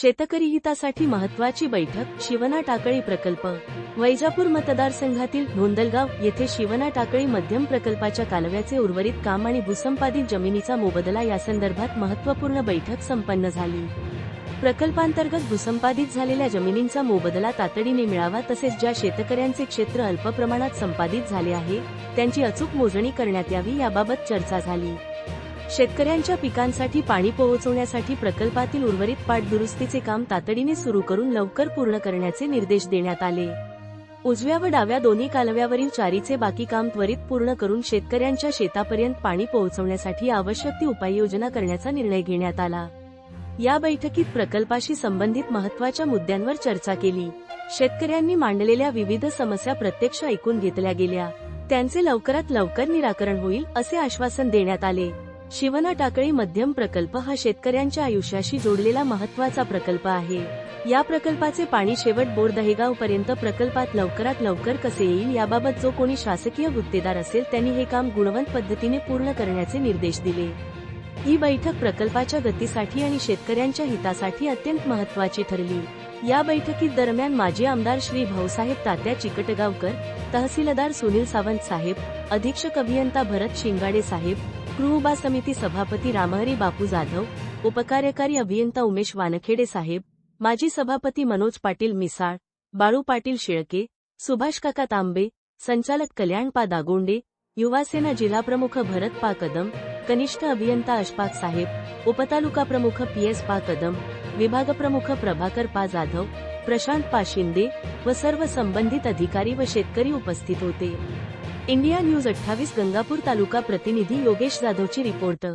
शेतकरी हितासाठी महत्वाची बैठक शिवना टाकळी प्रकल्प. वैजापूर मतदारसंघातील धोंदलगाव येथे शिवना टाकळी मध्यम प्रकल्पाच्या कालव्याचे उर्वरित काम आणि भूसंपादित जमिनीचा मोबदला यासंदर्भात महत्त्वपूर्ण बैठक संपन्न झाली. प्रकल्पांतर्गत भूसंपादित झालेल्या जमिनींचा मोबदला तातडीने मिळावा तसेच ज्या शेतकऱ्यांचे क्षेत्र अल्प प्रमाणात संपादित झाले आहे त्यांची अचूक मोजणी करण्यात यावी याबाबत चर्चा झाली. शेतकऱ्यांच्या पिकांसाठी पाणी पोहोचवण्यासाठी प्रकल्पातील उर्वरित पाठदुरुस्तीचे काम तातडीने सुरू करून लवकर पूर्ण करण्याचे निर्देश देण्यात आले. उजव्या व डाव्या दोन्ही कालव्यावरील चारीचे बाकी काम त्वरित पूर्ण करून शेतकऱ्यांच्या शेतापर्यंत पाणी पोहोचवण्यासाठी आवश्यक ती उपाययोजना करण्याचा निर्णय घेण्यात आला. या बैठकीत प्रकल्पाशी संबंधित महत्त्वाच्या मुद्द्यांवर चर्चा केली. शेतकऱ्यांनी मांडलेल्या विविध समस्या प्रत्यक्ष ऐकून घेतल्या गेल्या. त्यांचे लवकरात लवकर निराकरण होईल असे आश्वासन देण्यात आले. शिवना टाकळी मध्यम प्रकल्प हा शेतकऱ्यांच्या आयुष्याशी जोडलेला महत्त्वाचा प्रकल्प आहे. या प्रकल्पाचे पाणी शेवट बोर दहेगाव पर्यंत प्रकल्पात लवकरात लवकर कसे येईल याबाबत जो कोणी शासकीय गुत्तेदार असेल त्यांनी हे काम गुणवंत पद्धतीने पूर्ण करण्याचे निर्देश दिले. ही बैठक प्रकल्पाच्या गतीसाठी आणि शेतकऱ्यांच्या हितासाठी अत्यंत महत्वाची ठरली. या बैठकीत दरम्यान माजी आमदार श्री भाऊसाहेब तात्या चिकटगावकर तहसीलदार सुनील सावंत साहेब अधीक्षक अभियंता भरत शिंगाडे साहेब कृहुबा समिती सभापती रामहरी बापू जाधव उपकार्यकारी अभियंता उमेश वानखेडे साहेब माजी सभापती मनोज पाटील मिसाळ बाळू पाटील शेळके सुभाष काका तांबे संचालक कल्याण पा दागोंडे युवासेना जिल्हाप्रमुख भरत पा कदम कनिष्ठ अभियंता अशफाक साहेब उपतालुका प्रमुख पी एस पा कदम विभाग प्रमुख प्रभाकर पा जाधव प्रशांत पा शिंदे व सर्व संबंधित अधिकारी व शेतकरी उपस्थित होते. इंडिया न्यूज अठ्ठावीस गंगापूर तालुका प्रतिनिधी योगेश जाधवची रिपोर्ट.